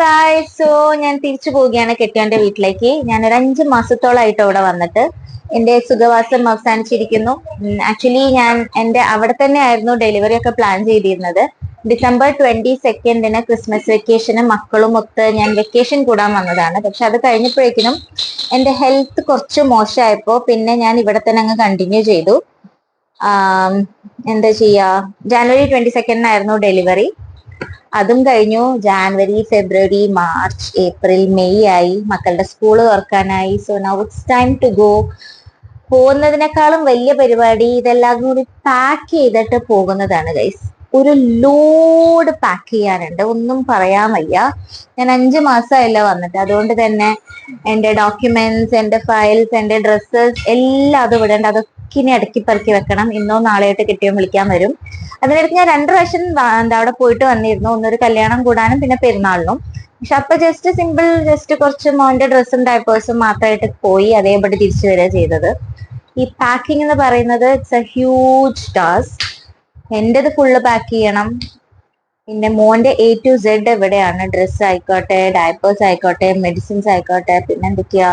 Guys ഞാൻ തിരിച്ചു പോവുകയാണ് കെട്ടിയോന്റെ വീട്ടിലേക്ക്. ഞാൻ ഒരു അഞ്ച് മാസത്തോളായിട്ട് അവിടെ വന്നിട്ട് എന്റെ സുഖവാസം അവസാനിച്ചിരിക്കുന്നു. ആക്ച്വലി ഞാൻ എന്റെ അവിടെ തന്നെ ആയിരുന്നു ഡെലിവറി ഒക്കെ പ്ലാൻ ചെയ്തിരുന്നത്. ഡിസംബർ ട്വന്റി സെക്കൻഡിന് ക്രിസ്മസ് വെക്കേഷന് മക്കളും ഒത്ത് ഞാൻ വെക്കേഷൻ കൂടാൻ വന്നതാണ്. പക്ഷെ അത് കഴിഞ്ഞപ്പോഴേക്കിനും എന്റെ ഹെൽത്ത് കുറച്ച് മോശമായപ്പോ പിന്നെ ഞാൻ ഇവിടെ തന്നെ അങ്ങ് കണ്ടിന്യൂ ചെയ്തു. എന്താ ചെയ്യാ? ജാനുവരി ട്വന്റി സെക്കൻഡിനായിരുന്നു ഡെലിവറി അതും കഴിഞ്ഞു. January February March April May ആയി. മക്കളുടെ school തുറക്കാനായി. So now it's time to go പോകുന്നതിനേക്കാളും വലിയ പരിപാടി ഇതെല്ലാം കൂടി പാക്ക് ചെയ്തിട്ട് പോകുന്നതാണ് ഗൈസ് ഒരു ലോഡ് പാക്ക് ചെയ്യാനുണ്ട്. ഒന്നും പറയാൻ വയ്യ. ഞാൻ അഞ്ച് മാസമായല്ലോ വന്നിട്ട്. അതുകൊണ്ട് തന്നെ എന്റെ ഡോക്യുമെന്റ്സ് എന്റെ ഫയൽസ് എന്റെ ഡ്രസ്സസ് എല്ലാം അത് വിടേണ്ട. അതൊക്കെ ഇനി ഇടക്കി പെറുക്കി വെക്കണം. ഇന്നോ നാളെയായിട്ട് കിട്ടിയോ വിളിക്കാൻ വരും. അതിനിടയ്ക്ക് ഞാൻ രണ്ട് പ്രാവശ്യം എന്താ അവിടെ പോയിട്ട് വന്നിരുന്നു. ഒന്നൊരു കല്യാണം കൂടാനും പിന്നെ പെരുന്നാളിനും. പക്ഷെ അപ്പൊ ജസ്റ്റ് സിമ്പിൾ ജസ്റ്റ് കുറച്ച് മോന്റെ ഡ്രസ്സും ഡയപ്പേഴ്സും മാത്രമായിട്ട് പോയി അതേപടി തിരിച്ചു വരിക ചെയ്തത്. ഈ പാക്കിംഗ് എന്ന് പറയുന്നത് ഇറ്റ്സ് എ ഹ്യൂജ് ടാസ്ക് എന്റേത് ഫുള്ള് പാക്ക് ചെയ്യണം. പിന്നെ മോന്റെ എ ടു സെഡ് എവിടെയാണ്? ഡ്രസ്സ് ആയിക്കോട്ടെ ഡയപ്പേഴ്സ് ആയിക്കോട്ടെ മെഡിസിൻസ് ആയിക്കോട്ടെ പിന്നെ എന്തൊക്കെയാ?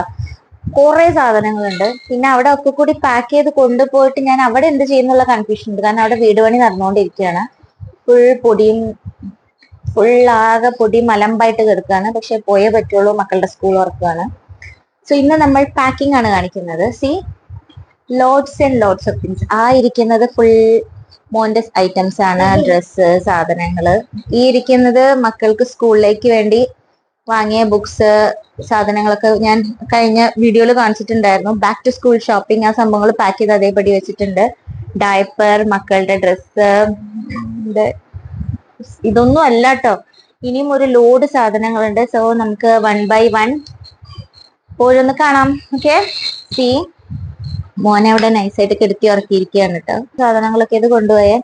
കുറെ സാധനങ്ങളുണ്ട്. പിന്നെ അവിടെ ഒക്കെ കൂടി പാക്ക് ചെയ്ത് കൊണ്ടുപോയിട്ട് ഞാൻ അവിടെ എന്ത് ചെയ്യുന്നുള്ള കൺഫ്യൂഷൻ ഉണ്ട്. കാരണം അവിടെ വീട് പണി നടന്നുകൊണ്ടിരിക്കുകയാണ് ഫുൾ പൊടിയും ഫുൾ ആകെ പൊടി മലമ്പായിട്ട് കിടക്കുകയാണ് പക്ഷെ പോയേ പറ്റുള്ളൂ. മക്കളുടെ സ്കൂൾ ഉറക്കുകയാണ് സോ ഇന്ന് നമ്മൾ പാക്കിംഗ് ആണ് കാണിക്കുന്നത്. See loads and loads of things ആ ഇരിക്കുന്നത് ഫുൾ മോന്റെ ഐറ്റംസ് ആണ്. ഡ്രസ്സ് സാധനങ്ങൾ. ഈ ഇരിക്കുന്നത് മക്കൾക്ക് സ്കൂളിലേക്ക് വേണ്ടി വാങ്ങിയ ബുക്സ് സാധനങ്ങളൊക്കെ ഞാൻ കഴിഞ്ഞ വീഡിയോയിൽ കാണിച്ചിട്ടുണ്ടായിരുന്നു. ബാക്ക് ടു സ്കൂൾ ഷോപ്പിംഗ് ആ സംഭവങ്ങൾ പാക്ക് ചെയ്ത് അതേപടി വെച്ചിട്ടുണ്ട്. ഡയപ്പർ മക്കളുടെ ഡ്രസ്സ് ഇതൊന്നും അല്ല കേട്ടോ ഇനിയും ഒരു ലോഡ് സാധനങ്ങളുണ്ട്. സോ നമുക്ക് വൺ ബൈ വൺ ഓരോന്ന് കാണാം. ഓക്കെ സി മോനെ അവിടെ നൈസായിട്ട് കിടത്തി ഉറക്കിയിരിക്കുകയാണ് കേട്ടോ സാധനങ്ങളൊക്കെ ഇത് കൊണ്ടുപോയേ.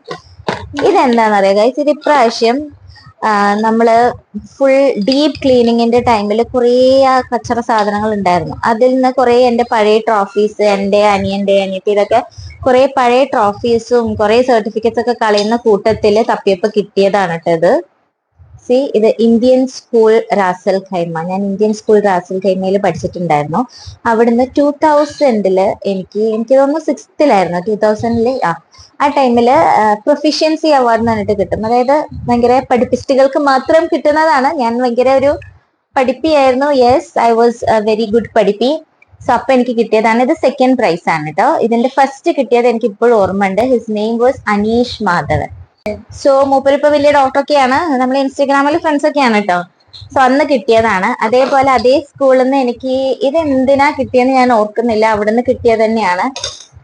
ഇതെന്താണെന്നറിയാം ഇത് ഇപ്രാവശ്യം ആ, നമ്മൾ ഫുൾ ഡീപ്പ് ക്ലീനിങ്ങിന്റെ ടൈമിൽ കുറേ ആ കച്ചറ സാധനങ്ങൾ ഉണ്ടായിരുന്നു. അതിൽ നിന്ന് കുറേ എന്റെ പഴയ ട്രോഫീസ് എന്റെ അനിയന്റെ അനിയത്തിയിലൊക്കെ കുറെ പഴയ ട്രോഫീസും കുറെ സർട്ടിഫിക്കറ്റ്സ് ഒക്കെ കളയുന്ന കൂട്ടത്തിൽ തപ്പിയപ്പോൾ കിട്ടിയതാണ് കേട്ടോ ഇത്. സി ഇത് Indian school Ras al Khaimah. ഞാൻ ഇന്ത്യൻ സ്കൂൾ റാസൽ ഖൈമയിൽ പഠിച്ചിട്ടുണ്ടായിരുന്നു. അവിടുന്ന് ടൂ തൗസൻഡിൽ എനിക്ക് എനിക്ക് തോന്നുന്നു സിക്സ്ത്തിലായിരുന്നു ടൂ തൗസൻഡിൽ ആ ആ ടൈമിൽ പ്രൊഫിഷ്യൻസി അവാർഡ് എന്ന് പറഞ്ഞിട്ട് കിട്ടും. അതായത് ഭയങ്കര പഠിപ്പിസ്റ്റുകൾക്ക് മാത്രം കിട്ടുന്നതാണ്. ഞാൻ ഭയങ്കര ഒരു പഠിപ്പിയായിരുന്നു. Yes I was very good പഠിപ്പി. സോ അപ്പൊ എനിക്ക് കിട്ടിയതാണ്. ഇത് സെക്കൻഡ് പ്രൈസ് ആണ് കേട്ടോ ഇതിന്റെ ഫസ്റ്റ് കിട്ടിയത് എനിക്ക് ഇപ്പോഴും ഓർമ്മയുണ്ട്. His name was Aneesh Madhavan so മൂപ്പര് ഇപ്പൊ വലിയ ഡോക്ടറൊക്കെയാണ്. നമ്മൾ ഇൻസ്റ്റഗ്രാമിൽ ഫ്രണ്ട്സ് ഒക്കെയാണ് കേട്ടോ. സോ അന്ന് കിട്ടിയതാണ്. അതേപോലെ അതേ സ്കൂളിൽ നിന്ന് എനിക്ക് ഇത് എന്തിനാ കിട്ടിയെന്ന് ഞാൻ ഓർക്കുന്നില്ല. അവിടുന്ന് കിട്ടിയത് തന്നെയാണ്.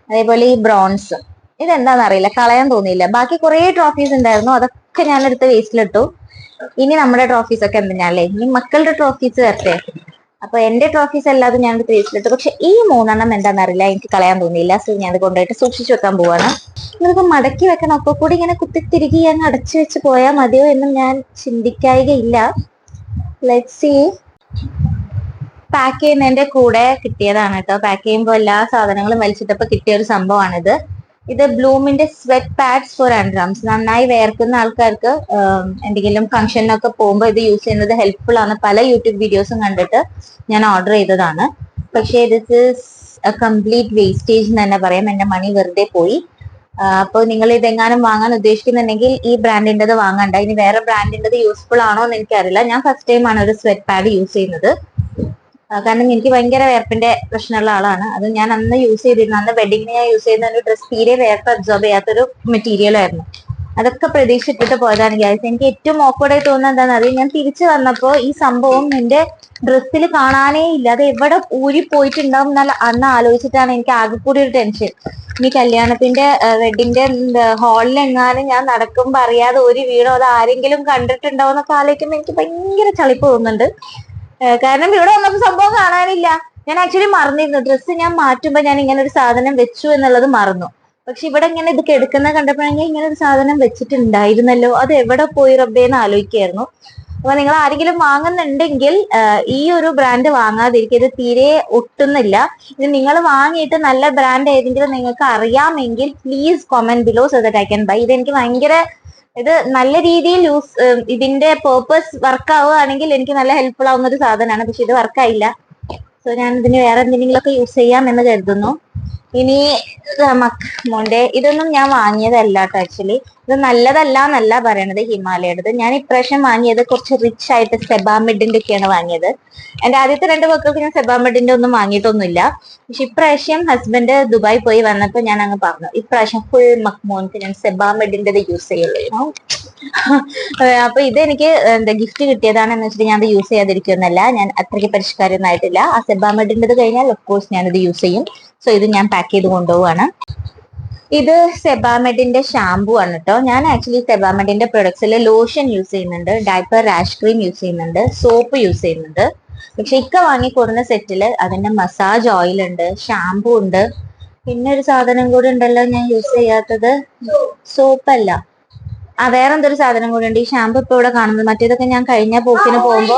അതേപോലെ ഈ ബ്രോൺസ്. ഇതെന്താന്ന് അറിയില്ല. കളയാൻ തോന്നിയില്ല. ബാക്കി കുറെ ട്രോഫീസ് ഉണ്ടായിരുന്നു. അതൊക്കെ ഞാൻ എടുത്ത് വേസ്റ്റിലിട്ടു ഇനി നമ്മുടെ ട്രോഫീസ് ഒക്കെ എന്തിനാല്ലേ ഇനി മക്കളുടെ ട്രോഫീസ് വരട്ടെ? അപ്പൊ എന്റെ ട്രോഫീസ് അല്ലാതെ ഞാൻ ക്രീസിലിട്ടു പക്ഷെ ഈ മൂന്നെണ്ണം എന്താണെന്ന് അറിയില്ല. എനിക്ക് കളയാൻ തോന്നിയില്ല. സോ ഞാൻ അത് കൊണ്ടുപോയിട്ട് സൂക്ഷിച്ചു വെക്കാൻ പോവാണ്. നിങ്ങൾക്ക് മടക്കി വെക്കണം. ഒക്കെ കൂടി ഇങ്ങനെ കുത്തിത്തിരുകി അങ്ങ് അടച്ചു വെച്ച് പോയാൽ മതിയോ എന്നും ഞാൻ ചിന്തിക്കായികയില്ല. ലെറ്റ് പാക്ക് ചെയ്യുന്നതിന്റെ കൂടെ കിട്ടിയതാണ് കേട്ടോ. പാക്ക് ചെയ്യുമ്പോൾ എല്ലാ സാധനങ്ങളും വലിച്ചിട്ടപ്പോ കിട്ടിയ ഒരു സംഭവമാണിത് ഇത് ബ്ലൂമിന്റെ സ്വെറ്റ് പാഡ്സ് ഫോർ ആൻഡ്രാംസ് നന്നായി വേർക്കുന്ന ആൾക്കാർക്ക് എന്തെങ്കിലും ഫംഗ്ഷനൊക്കെ പോകുമ്പോൾ ഇത് യൂസ് ചെയ്യുന്നത് ഹെൽപ്ഫുൾ ആണ്. പല യൂട്യൂബ് വീഡിയോസും കണ്ടിട്ട് ഞാൻ ഓർഡർ ചെയ്തതാണ്. പക്ഷേ ദിസ് ഇസ് കംപ്ലീറ്റ് വേസ്റ്റേജ് എന്ന് തന്നെ പറയാം. എന്റെ മണി വെറുതെ പോയി. അപ്പോൾ നിങ്ങൾ ഇതെങ്ങാനും വാങ്ങാൻ ഉദ്ദേശിക്കുന്നുണ്ടെങ്കിൽ ഈ ബ്രാൻഡിന്റെത് വാങ്ങണ്ട. ഇനി വേറെ ബ്രാൻഡിന്റെത് യൂസ്ഫുൾ ആണോ എന്ന് എനിക്കറിയില്ല. ഞാൻ ഫസ്റ്റ് ആണ് ഒരു സ്വെറ്റ് പാഡ് യൂസ് ചെയ്യുന്നത്. കാരണം എനിക്ക് ഭയങ്കര വേർപ്പിന്റെ പ്രശ്നമുള്ള ആളാണ്. അത് ഞാൻ അന്ന് യൂസ് ചെയ്തിരുന്നു അന്ന് വെഡിങ്ങിന് ഞാൻ യൂസ് ചെയ്യുന്ന ഒരു ഡ്രസ് തീരെ വേർപ്പ് അബ്സോർബ് ചെയ്യാത്തൊരു മെറ്റീരിയൽ ആയിരുന്നു. അതൊക്കെ പ്രതീക്ഷിച്ചിട്ട് പോയതാണ് ഗ്യാസ് എനിക്ക് ഏറ്റവും ഓക്വേർഡായി തോന്നുന്നത് എന്താണെന്ന് അറിയാം? ഞാൻ തിരിച്ചു വന്നപ്പോ ഈ സംഭവം എന്റെ ഡ്രസ്സിൽ കാണാനേ ഇല്ല. അത് എവിടെ ഊരി പോയിട്ടുണ്ടാവും എന്നാൽ അന്ന് ആലോചിച്ചിട്ടാണ് എനിക്ക് ആകെ കൂടി ഒരു ടെൻഷൻ ഇനി കല്യാണത്തിന്റെ വെഡിങ്ങിന്റെ ഹാളിൽ എങ്ങാനും ഞാൻ നടക്കുമ്പോ അറിയാതെ ഒരു വീണോ അത് ആരെങ്കിലും കണ്ടിട്ടുണ്ടാവും എന്നൊക്കെ ആലോചിക്കുമ്പോൾ എനിക്ക് ഭയങ്കര ചളിപ്പ് തോന്നുന്നുണ്ട്. കാരണം ഇവിടെ വന്നപ്പോ സംഭവം കാണാനില്ല. ഞാൻ ആക്ച്വലി മറന്നിരുന്നു. ഡ്രസ്സ് ഞാൻ മാറ്റുമ്പോ ഞാൻ ഇങ്ങനെ ഒരു സാധനം വെച്ചു എന്നുള്ളത് മറന്നു. പക്ഷെ ഇവിടെ ഇങ്ങനെ ഇത് കെടുക്കുന്ന കണ്ടപ്പോഴെങ്കിൽ ഇങ്ങനെ ഒരു സാധനം വെച്ചിട്ടുണ്ടായിരുന്നല്ലോ. അത് എവിടെ പോയി റബ്ബേന്ന് ആലോചിക്കായിരുന്നു അപ്പൊ നിങ്ങൾ ആരെങ്കിലും വാങ്ങുന്നുണ്ടെങ്കിൽ ഈ ഒരു ബ്രാൻഡ് വാങ്ങാതിരിക്കുക. ഇത് തീരെ ഒട്ടുന്നില്ല. ഇത് നിങ്ങൾ വാങ്ങിയിട്ട് നല്ല ബ്രാൻഡ് ഏതെങ്കിലും നിങ്ങൾക്ക് അറിയാമെങ്കിൽ please comment below so that I can buy ഇത് എനിക്ക് ഭയങ്കര ഇത് നല്ല രീതിയിൽ യൂസ് ഇതിന്റെ പേർപ്പസ് വർക്ക് ആവുകയാണെങ്കിൽ എനിക്ക് നല്ല ഹെൽപ്ഫുൾ ആവുന്ന ഒരു സാധനമാണ്. പക്ഷെ ഇത് വർക്ക് ആയില്ല. സോ ഞാൻ ഇതിന് വേറെ എന്തെങ്കിലുമൊക്കെ യൂസ് ചെയ്യാം എന്ന് കരുതുന്നു. ഇനി മോന്റെ ഇതൊന്നും ഞാൻ വാങ്ങിയതല്ല കേട്ടോ ആക്ച്വലി ഇത് നല്ലതല്ല എന്നല്ല പറയണത് ഹിമാലയയുടേത് ഞാൻ ഇപ്രാവശ്യം വാങ്ങിയത് കുറച്ച് റിച്ച് ആയിട്ട് സെബാമിഡിന്റെ ഒക്കെയാണ് വാങ്ങിയത്. എന്റെ ആദ്യത്തെ രണ്ട് മക്കൾക്ക് ഞാൻ സെബാമിഡിന്റെ ഒന്നും വാങ്ങിയിട്ടൊന്നുമില്ല. പക്ഷെ ഇപ്രാവശ്യം ഹസ്ബൻഡ് ദുബായ് പോയി വന്നപ്പോ ഞാൻ അങ്ങ് പറഞ്ഞു ഇപ്രാവശ്യം ഫുൾ മക്മോൻക്ക് ഞാൻ സെബാമിഡിന്റെ യൂസ് ചെയ്യുള്ളൂ you ഇത് എനിക്ക് അപ്പൊ എന്താ ഗിഫ്റ്റ് കിട്ടിയതാണെന്ന് വെച്ചിട്ട് ഞാൻ അത് യൂസ് ചെയ്യാതിരിക്കുന്നല്ല ഞാൻ അത്രയ്ക്ക് പരിഷ്കാരമൊന്നും ആയിട്ടില്ല. ആ സെബാമെഡിന്റെത് കഴിഞ്ഞാൽ ഓഫ് കോഴ്സ് യൂസ് ചെയ്യും. സോ ഇത് ഞാൻ പാക്ക് ചെയ്ത് കൊണ്ടുപോവാണ്. ഇത് സെബാമെഡിന്റെ ഷാംപൂ ആണ് കേട്ടോ ഞാൻ ആക്ച്വലി സെബാമെഡിന്റെ പ്രൊഡക്ട്സിൽ ലോഷൻ യൂസ് ചെയ്യുന്നുണ്ട്. ഡയപ്പർ റാഷ് ക്രീം യൂസ് ചെയ്യുന്നുണ്ട്. സോപ്പ് യൂസ് ചെയ്യുന്നുണ്ട്. പക്ഷെ ഇക്ക വാങ്ങിക്കൊടുന്ന സെറ്റിൽ അതിന്റെ മസാജ് ഓയിൽ ഉണ്ട് ഷാംപൂ ഉണ്ട്. പിന്നെ ഒരു സാധനം കൂടി ഉണ്ടല്ലോ ഞാൻ യൂസ് ചെയ്യാത്തത്. സോപ്പല്ല ആ വേറെ എന്തൊരു സാധനം കൂടി ഉണ്ട് ഈ ഷാമ്പു ഇപ്പൊ ഇവിടെ കാണുന്നത്. മറ്റേതൊക്കെ ഞാൻ കഴിഞ്ഞ പോക്കിന് പോകുമ്പോ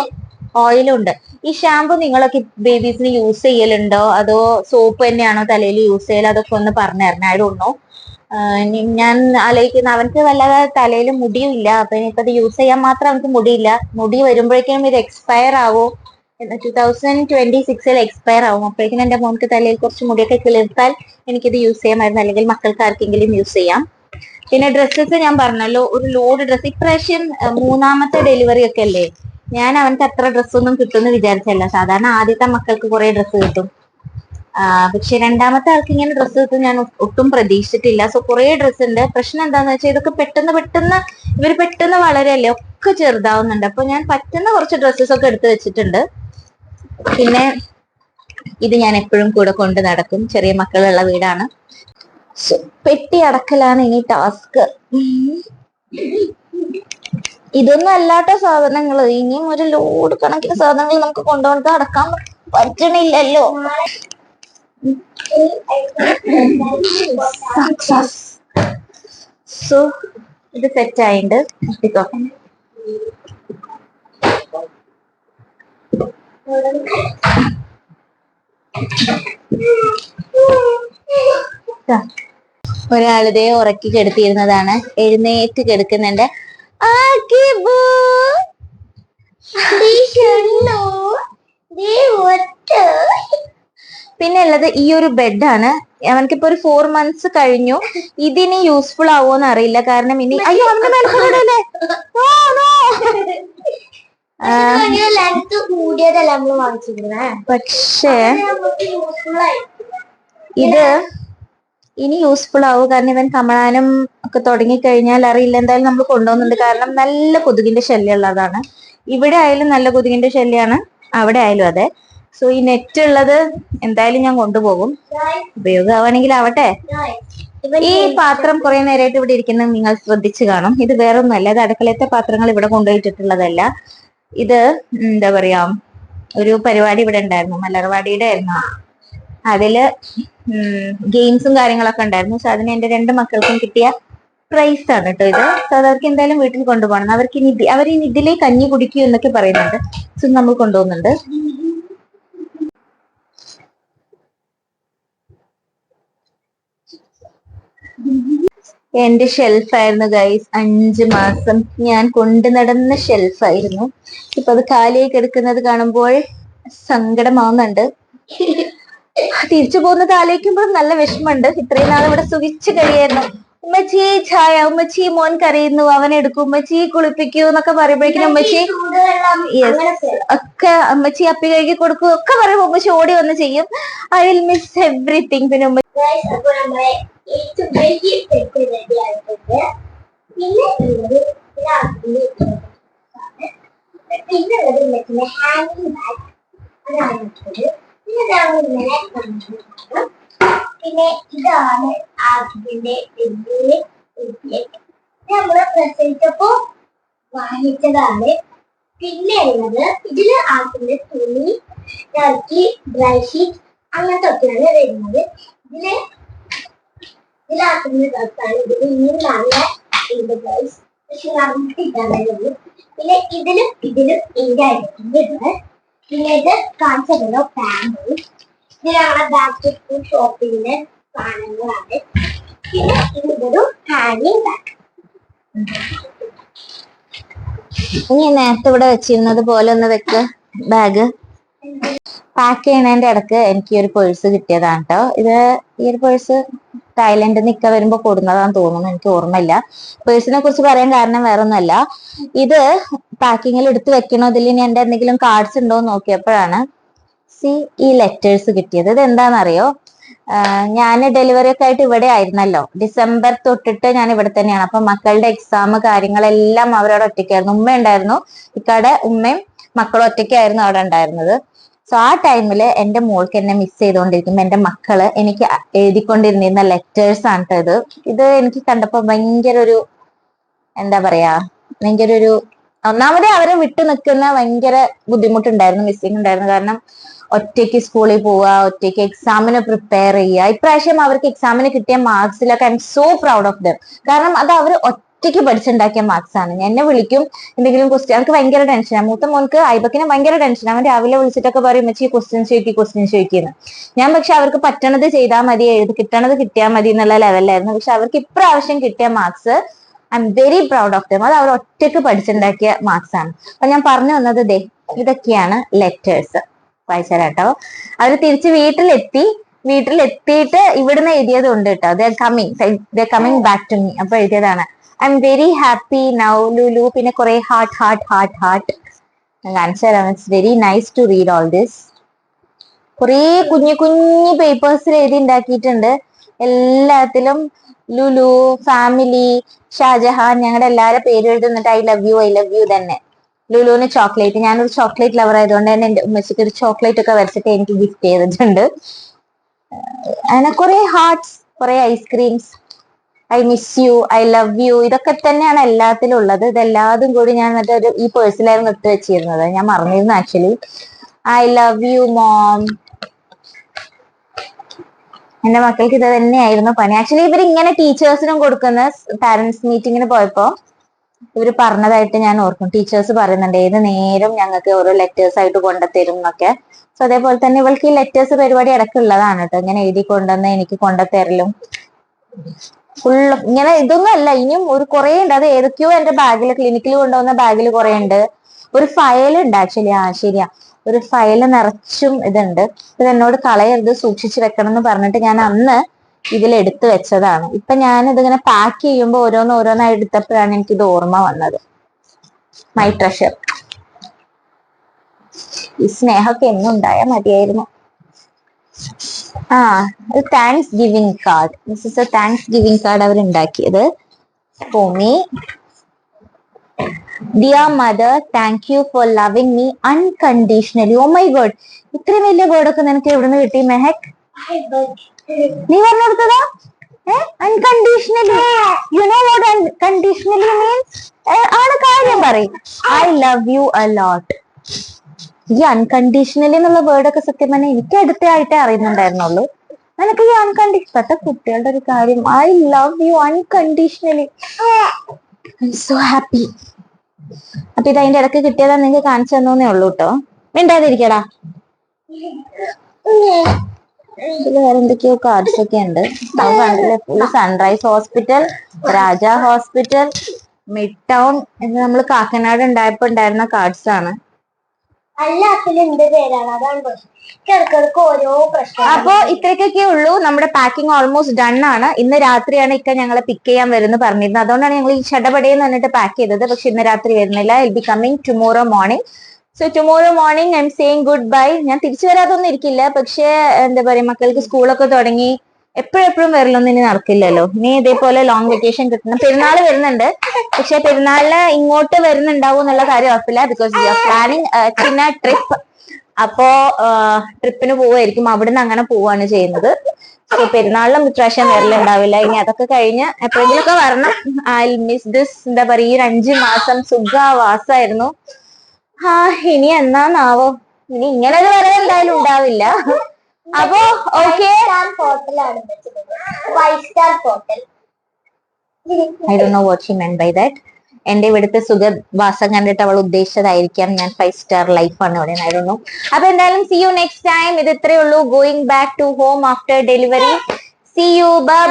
ഓയിലുണ്ട് ഈ ഷാമ്പു നിങ്ങളൊക്കെ ബേബീസിന് യൂസ് ചെയ്യലുണ്ടോ? അതോ സോപ്പ് തന്നെയാണോ തലയിൽ യൂസ് ചെയ്യൽ അതൊക്കെ ഒന്ന് പറഞ്ഞു തരണം. ഐ ഡോണ്ട് ഞാൻ ആലോചിക്കുന്ന. അവനക്ക് വല്ലാതെ തലയിൽ മുടിയും ഇല്ല. അപ്പൊ അത് യൂസ് ചെയ്യാൻ മാത്രം അവനക്ക് മുടിയില്ല. മുടി വരുമ്പോഴേക്കും ഇത് എക്സ്പയർ ആവോ. ടൂ തൗസൻഡ് ട്വന്റി സിക്സിൽ എക്സ്പയർ ആവും. അപ്പോഴേക്കും എന്റെ മോൻക്ക് തലയിൽ കുറച്ച് മുടിയൊക്കെ കിളിർത്താൽ എനിക്കിത് യൂസ് ചെയ്യാമായിരുന്നു. അല്ലെങ്കിൽ മക്കൾക്ക് ആർക്കെങ്കിലും യൂസ് ചെയ്യാം. പിന്നെ ഡ്രസ്സസ് ഞാൻ പറഞ്ഞല്ലോ ഒരു ലോഡ് ഡ്രസ്സ് ഇപ്രാവശ്യം മൂന്നാമത്തെ ഡെലിവറി ഒക്കെ അല്ലേ? ഞാൻ അവനക്ക് അത്ര ഡ്രസ്സൊന്നും കിട്ടുമെന്ന് വിചാരിച്ചല്ല സാധാരണ ആദ്യത്തെ മക്കൾക്ക് കുറെ ഡ്രസ്സ് കിട്ടും. പക്ഷെ രണ്ടാമത്തെ ആൾക്ക് ഇങ്ങനെ ഡ്രസ്സ് കിട്ടും ഞാൻ ഒട്ടും പ്രതീക്ഷിച്ചിട്ടില്ല. സോ കുറെ ഡ്രസ്സ് ഉണ്ട്. പ്രശ്നം എന്താന്ന് വെച്ചാൽ ഇതൊക്കെ പെട്ടെന്ന് പെട്ടെന്ന് ഇവർ പെട്ടെന്ന് വളരെയല്ലേ ഒക്കെ ചെറുതാവുന്നുണ്ട്. അപ്പൊ ഞാൻ പറ്റുന്ന കുറച്ച് ഡ്രസ്സസ് ഒക്കെ എടുത്തു വെച്ചിട്ടുണ്ട്. പിന്നെ ഇത് ഞാൻ എപ്പോഴും കൂടെ കൊണ്ട് നടക്കും. ചെറിയ മക്കളുള്ള വീടാണ്. പെട്ടി അടക്കലാണ് ഇനി ടാസ്ക്. ഇതൊന്നും അല്ലാത്ത സാധനങ്ങൾ ഇനിയും ഒരു ലോഡ് കണക്കിന് സാധനങ്ങൾ നമുക്ക് കൊണ്ടുപോകാൻ അടക്കാൻ പറ്റണില്ലല്ലോ. സോ ഇത് സെറ്റ് ആയിണ്ട് എത്തിക്കോ ദാ. ഒരാളിതേ ഉറക്കി കെടുത്തിയിരുന്നതാണ്. എഴുന്നേറ്റ് കിടക്കുന്നുണ്ട്. പിന്നെ ഉള്ളത് ഈ ഒരു ബെഡാണ്. അവനക്കിപ്പോ ഒരു ഫോർ മന്ത്സ് കഴിഞ്ഞു. ഇതിനി യൂസ്ഫുൾ ആവോന്ന് അറിയില്ല. കാരണം ഇനി അയ്യോ അവന്റെ മേൽക്കൂടല്ലേ പക്ഷേ ഇത് ഇനി യൂസ്ഫുൾ ആവും. കാരണം ഇവൻ കമഴാനും ഒക്കെ തുടങ്ങി കഴിഞ്ഞാൽ അറിയില്ല. എന്തായാലും നമ്മൾ കൊണ്ടുപോകുന്നുണ്ട്. കാരണം നല്ല കൊതുകിന്റെ ശല്യം ഉള്ളതാണ്. ഇവിടെ ആയാലും നല്ല കൊതുകിന്റെ ശല്യമാണ് അവിടെ ആയാലും അതെ. സോ ഈ നെറ്റ് ഉള്ളത് എന്തായാലും ഞാൻ കൊണ്ടുപോകും. ഉപയോഗമാവാണെങ്കിൽ ആവട്ടെ. ഈ പാത്രം കുറെ നേരമായിട്ട് ഇവിടെ ഇരിക്കുന്നത് നിങ്ങൾ ശ്രദ്ധിച്ചു കാണും. ഇത് വേറെ ഒന്നുമല്ല ഇത് അടുക്കളത്തെ പാത്രങ്ങൾ ഇവിടെ കൊണ്ടുപോയിട്ടിട്ടുള്ളതല്ല. ഇത് എന്താ പറയാ ഒരു പരിപാടി ഇവിടെ ഉണ്ടായിരുന്നു. മലർവാടിയുടെ ആയിരുന്നു. അതിൽ ഗെയിംസും കാര്യങ്ങളൊക്കെ ഉണ്ടായിരുന്നു. സോ അതിന് എന്റെ രണ്ട് മക്കൾക്കും കിട്ടിയ പ്രൈസ് ആണ് കേട്ടോ ഇത്. സോ അതവർക്ക് എന്തായാലും വീട്ടിൽ കൊണ്ടുപോകണം. അവർക്ക് ഇനി അവർ ഇനി ഇതിലേ കഞ്ഞി കുടിക്കൂ എന്നൊക്കെ പറയുന്നുണ്ട്. സോ നമ്മൾ കൊണ്ടുപോകുന്നുണ്ട്. എന്റെ ഷെൽഫായിരുന്നു ഗൈസ് അഞ്ചു മാസം ഞാൻ കൊണ്ടു നടന്ന ഷെൽഫായിരുന്നു ഇപ്പൊ അത് കാലിയായി കിടക്കുന്നത് കാണുമ്പോൾ സങ്കടമാവുന്നുണ്ട്. തിരിച്ചു പോകുന്നത് ആലോചിക്കുമ്പോഴും നല്ല വിഷമമുണ്ട്. ഇത്രയും നാൾ ഇവിടെ സുഖിച്ചു കഴിയായിരുന്നു. ഉമ്മച്ചി ചായ ഉമ്മച്ചി മോൻ കരയുന്നു അവൻ എടുക്കും. ഉമ്മച്ചി കുളിപ്പിക്കൂ എന്നൊക്കെ പറയുമ്പോഴേക്കും ഉമ്മച്ചി ഒക്കെ അമ്മച്ചി അപ്പി കഴുകി കൊടുക്കും. ഒക്കെ പറയുമ്പോ ഉമ്മച്ചി ഓടി വന്ന് ചെയ്യും. ഐ വിൽ മിസ് എവ്രിതിങ് പിന്നെ ഉമ്മ അപ്പൊ നമ്മളെ ഏറ്റവും വലിയ തെറ്റ് റെഡി ആയിട്ടുണ്ട് പിന്നെ ഉള്ളത് ഹാങ്ങിങ് ബാഗ്. അതാണ് ഇതാണ് പിന്നെ ഇതാണ് ആദ്യത്തിന്റെ വലിയ നമ്മൾ പ്രസവിച്ചപ്പോ വാങ്ങിച്ചതാണ്. പിന്നെ ഉള്ളത് ഇതിൽ ആദ്യത്തിന്റെ തുണി ടർക്കി ഡ്രൈ ഷീറ്റ് അങ്ങനത്തെ ഒക്കെയാണ് വരുന്നത്. ഇതിൽ ഇതിലാക്കുന്ന ഡ്രസ്സാണ് ഇതിൽ ഇനിയും നല്ല പക്ഷെ നമുക്ക് ഇതാണ് പിന്നെ ഇതിലും ഇതിലും എന്റെ ആയിട്ടുണ്ട് ഇത് കാണിച്ചതല്ലോ ഫാമിലി ഇത് ഞങ്ങളുടെ ബാക്ക് ടു സ്കൂൾ ഷോപ്പിങ്ങിന്റെ സാധനങ്ങളാണ്. പിന്നെ ഇതൊരു ഹാങ്ങിങ് ബാഗ് നേരത്തെ ഇവിടെ വെച്ചിരുന്നത് പോലെ ഒന്ന് വെക്ക് ബാഗ് പാക്ക് ചെയ്യുന്നതിന്റെ ഇടയ്ക്ക് എനിക്ക് ഒരു പേഴ്സ് കിട്ടിയതാണ് കേട്ടോ ഇത് ഈ ഒരു പേഴ്സ് തായ്ലൻഡ് നിൽക്ക വരുമ്പോ കൂടുന്നതാന്ന് തോന്നുന്നു. എനിക്ക് ഓർമ്മയില്ല. പേഴ്സിനെ കുറിച്ച് പറയാൻ കാരണം വേറെ ഒന്നുമല്ല ഇത് പാക്കിങ്ങിൽ എടുത്ത് വെക്കണോ? ഇതിൽ ഇനി എന്റെ എന്തെങ്കിലും കാർഡ്സ് ഉണ്ടോ എന്ന് നോക്കിയപ്പോഴാണ് സി ഈ ലെറ്റേഴ്സ് കിട്ടിയത്. ഇത് എന്താണെന്നറിയോ ഞാൻ ഡെലിവറി ഒക്കെ ആയിട്ട് ഇവിടെ ആയിരുന്നല്ലോ. ഡിസംബർ തൊട്ടിട്ട് ഞാൻ ഇവിടെ തന്നെയാണ്. അപ്പൊ മക്കളുടെ എക്സാം കാര്യങ്ങളെല്ലാം അവരോട് ഒറ്റയ്ക്കായിരുന്നു. ഉമ്മ ഉണ്ടായിരുന്നു ഇക്കാടെ ഉമ്മയും മക്കളും ഒറ്റയ്ക്കായിരുന്നു അവിടെ ഉണ്ടായിരുന്നത്. സോ ആ ടൈമിൽ എന്റെ മോൾക്ക് എന്നെ മിസ് ചെയ്തുകൊണ്ടിരിക്കുമ്പോ എന്റെ മക്കൾ എനിക്ക് എഴുതിക്കൊണ്ടിരുന്നിരുന്ന ലെറ്റേഴ്സ് ആണ് ഇത്. ഇത് എനിക്ക് കണ്ടപ്പോ ഭയങ്കര ഒരു എന്താ പറയാ ഭയങ്കര ഒരു ഒന്നാമതേ അവരെ വിട്ടു നിൽക്കുന്ന ഭയങ്കര ബുദ്ധിമുട്ടുണ്ടായിരുന്നു മിസ്സിങ് ഉണ്ടായിരുന്നു. കാരണം ഒറ്റയ്ക്ക് സ്കൂളിൽ പോവുക ഒറ്റയ്ക്ക് എക്സാമിന് പ്രിപ്പയർ ചെയ്യുക. ഇപ്രാവശ്യം അവർക്ക് എക്സാമിന് കിട്ടിയ മാർക്സിലൊക്കെ I am so proud of them കാരണം അത് അവർ ഒറ്റയ്ക്ക് പഠിച്ചുണ്ടാക്കിയ മാർക്സ് ആണ്. എന്നെ വിളിക്കും എന്തെങ്കിലും ക്വസ്റ്റ്യൻ അവർക്ക് ഭയങ്കര ടെൻഷനാണ് മൂത്ത മോൻക്ക് ഐബക്കിന് ഭയങ്കര ടെൻഷനാണ് അവൻ രാവിലെ വിളിച്ചിട്ടൊക്കെ പറയും വെച്ച് ക്വസ്റ്റ്യൻസ് ചോദിക്കും ക്വസ്റ്റ്യൻസ് ചോദിക്കുന്നു. ഞാൻ പക്ഷെ അവർക്ക് പറ്റണത് ചെയ്താൽ മതി എഴുതി കിട്ടണത് കിട്ടിയാൽ മതി എന്നുള്ള ലെവലിലായിരുന്നു പക്ഷെ അവർക്ക് ഇപ്രാവശ്യം കിട്ടിയ marks I am very proud of them അത് അവർ ഒറ്റയ്ക്ക് പഠിച്ചുണ്ടാക്കിയ മാർക്സ് ആണ്. അപ്പൊ ഞാൻ പറഞ്ഞു വന്നത് ദേ ഇതൊക്കെയാണ് ലെറ്റേഴ്സ് വായിച്ചാലോ അവർ തിരിച്ച് വീട്ടിലെത്തി വീട്ടിലെത്തിയിട്ട് ഇവിടുന്ന് എഴുതിയത് ഉണ്ട് കേട്ടോ the coming the coming back to me അപ്പൊ എഴുതിയതാണ്. I am very happy now Lulu പിന്നെ കുറെ ഹാർട്ട് ഹാർട്ട് ഹാർട്ട് ഹാർട്ട് കാണിച്ചു തരാം. It's very nice to read all this കുറേ കുഞ്ഞു കുഞ്ഞു പേപ്പേഴ്സിൽ എഴുതി ഉണ്ടാക്കിയിട്ടുണ്ട്. എല്ലാത്തിലും ലുലു ഫാമിലി ഷാജഹാൻ ഞങ്ങളുടെ എല്ലാവരുടെ പേര് എഴുതുന്നിട്ട് I love you I love you തന്നെ. ലുലുവിന് ചോക്ലേറ്റ് ഞാനൊരു ചോക്ലേറ്റ് ലവർ ആയതുകൊണ്ട് തന്നെ എന്റെ ഉമ്മച്ചിക്ക് ഒരു ചോക്ലേറ്റ് ഒക്കെ വരച്ചിട്ട് എനിക്ക് ഗിഫ്റ്റ് ചെയ്തിട്ടുണ്ട്. അങ്ങനെ കുറെ ഹാർട്ട്സ് കുറെ ice creams I miss you I love you ഇതൊക്കെ തന്നെയാണ് എല്ലാത്തിലും ഉള്ളത്. ഇതെല്ലാതും കൂടി ഞാൻ മറ്റൊരു ഒരു ഈ പേഴ്സിലായിരുന്നു ഇട്ട് വെച്ചിരുന്നത്. ഞാൻ മറന്നിരുന്നു actually I love you mom എന്റെ മക്കൾക്ക് ഇത് തന്നെയായിരുന്നു പണി. ആക്ച്വലി ഇവർ ഇങ്ങനെ ടീച്ചേഴ്സിനും കൊടുക്കുന്ന പാരന്റ്സ് മീറ്റിങ്ങിന് പോയപ്പോ ഇവർ പറഞ്ഞതായിട്ട് ഞാൻ ഓർക്കും. ടീച്ചേഴ്സ് പറയുന്നുണ്ട് ഏത് നേരം ഞങ്ങൾക്ക് ഓരോ ലെറ്റേഴ്സ് ആയിട്ട് കൊണ്ടുത്തരും എന്നൊക്കെ. സോ അതേപോലെ തന്നെ ഇവൾക്ക് ഈ ലെറ്റേഴ്സ് പരിപാടി ഇടയ്ക്കുള്ളതാണ് കേട്ടോ. ഇങ്ങനെ എഴുതി കൊണ്ടുവന്ന് എനിക്ക് കൊണ്ടുതരലും. ഫുള്ള് ഇങ്ങനെ ഇതൊന്നും അല്ല. ഇനിയും ഒരു കുറെ ഉണ്ട്. അത് ഏതൊക്കെയോ എന്റെ ബാഗിൽ ക്ലിനിക്കിൽ കൊണ്ടുവന്ന ബാഗിൽ കുറെ ഉണ്ട്. ഒരു ഫയൽ ഉണ്ട് ആക്ച്വലി ആ ശരിയാ. ഒരു ഫയൽ നിറച്ചും ഇതുണ്ട്. ഇത് എന്നോട് കളയരുത് സൂക്ഷിച്ച് വെക്കണം എന്ന് പറഞ്ഞിട്ട് ഞാൻ അന്ന് ഇതിൽ എടുത്തു വെച്ചതാണ്. ഇപ്പൊ ഞാൻ ഇതിങ്ങനെ പാക്ക് ചെയ്യുമ്പോൾ ഓരോന്ന് ഓരോന്നായി എടുത്തപ്പോഴാണ് എനിക്ക് ഇത് ഓർമ്മ വന്നത്. മൈ ട്രഷർ ഈ സ്നേഹമൊക്കെ എന്നുണ്ടായാൽ മതിയായിരുന്നു. ആ ഒരു thanksgiving card this is a thanksgiving card അവർ ഉണ്ടാക്കിയത്. ഭൂമി dear mother thank you for loving me unconditionally oh my god ഇത്രയും വലിയ ഗോഡൊക്കെ നിനക്ക് എവിടുന്ന് കിട്ടി മെഹക്? നീ പറഞ്ഞെടുത്തതാ unconditionally you know what unconditionally means ആണ് കാര്യം പറയും. I love you a lot ഈ അൺകണ്ടീഷണലി എന്നുള്ള വേർഡൊക്കെ സത്യം പറഞ്ഞാൽ എനിക്ക് അടുത്തായിട്ടേ അറിയുന്നുണ്ടായിരുന്നുള്ളൂ. നിനക്ക് ഈ അൺകണ്ടീഷൻ ഇപ്പത്തെ കുട്ടികളുടെ ഒരു കാര്യം I love you unconditionally I so happy അപ്പൊ ഇത് അതിന്റെ ഇടയ്ക്ക് കിട്ടിയതാ നിങ്ങൾക്ക് കാണിച്ചു തന്നേ ഉള്ളൂ കേട്ടോ മിണ്ടാതിരിക്കടാ. വേറെ എന്തൊക്കെയോ കാർഡ്സ് ഒക്കെ ഉണ്ട്. Full sunrise hospital Raja hospital mid town എന്ന് നമ്മൾ കാക്കനാട് ഉണ്ടായപ്പോ ഉണ്ടായിരുന്ന കാർഡ്സ് ആണ്. എല്ലാത്തിലും എന്റെ അതാണ് ഓരോ അപ്പോ ഇത്രയ്ക്കൊക്കെ ഉള്ളൂ. നമ്മുടെ പാക്കിംഗ് ഓൾമോസ്റ്റ് ഡൺ ആണ്. ഇന്ന് രാത്രിയാണ് ഇക്ക ഞങ്ങളെ പിക്ക് ചെയ്യാൻ വരുന്നത് പറഞ്ഞിരുന്നത്. അതുകൊണ്ടാണ് ഞങ്ങൾ ഈ ഷടപടയെന്ന് പറഞ്ഞിട്ട് പാക്ക് ചെയ്തത്. പക്ഷെ ഇന്ന് രാത്രി വരുന്നില്ല. I'll be coming tomorrow morning so tomorrow morning I am saying good bye ഞാൻ തിരിച്ചു വരാതൊന്നും ഇരിക്കില്ല. പക്ഷെ എന്താ പറയാ മക്കൾക്ക് സ്കൂളൊക്കെ തുടങ്ങി. എപ്പോഴെപ്പോഴും വരലൊന്നും ഇനി നടക്കില്ലല്ലോ. ഇനി ഇതേപോലെ ലോങ് വെക്കേഷൻ കിട്ടണം പെരുന്നാൾ വരുന്നുണ്ട്. പക്ഷെ പെരുന്നാളിന് ഇങ്ങോട്ട് വരുന്നുണ്ടാവും എന്നുള്ള കാര്യം ഉറപ്പില്ല ബിക്കോസ് വി ആർ പ്ലാനിങ് ചിന്ന ട്രിപ്പ് അപ്പോ ട്രിപ്പിന് പോവായിരിക്കും അവിടുന്ന് അങ്ങനെ പോവാണ് ചെയ്യുന്നത്. പെരുന്നാളിലും ഇപ്രാവശ്യം വരലുണ്ടാവില്ല. ഇനി അതൊക്കെ കഴിഞ്ഞ് എപ്പോഴെങ്കിലും ഒക്കെ വരണം. ഐ മിസ് ദിസ് എന്താ പറയുക ഈ ഒരു അഞ്ചു മാസം സുഖവാസായിരുന്നു. ആ ഇനി എന്നാന്നാവോ? ഇനി ഇങ്ങനെ ഒരു വരവ് എന്തായാലും ഉണ്ടാവില്ല. അപ്പോ ഓക്കെ ഹോട്ടലാണ് five star hotel I do know what she mean by that എന്റെ ഇവിടുത്തെ സുഖവാസം കണ്ടിട്ട് അവൾ ഉദ്ദേശിച്ചതായിരിക്കാം. ഞാൻ ഫൈവ് സ്റ്റാർ ലൈഫ് ആണ് ഇവിടെ ആയിരുന്നു അപ്പൊ എന്തായാലും സി യു നെക്സ്റ്റ് ടൈം ഇത് ഇത്രയേ ഉള്ളൂ. Going back to home after delivery see you bye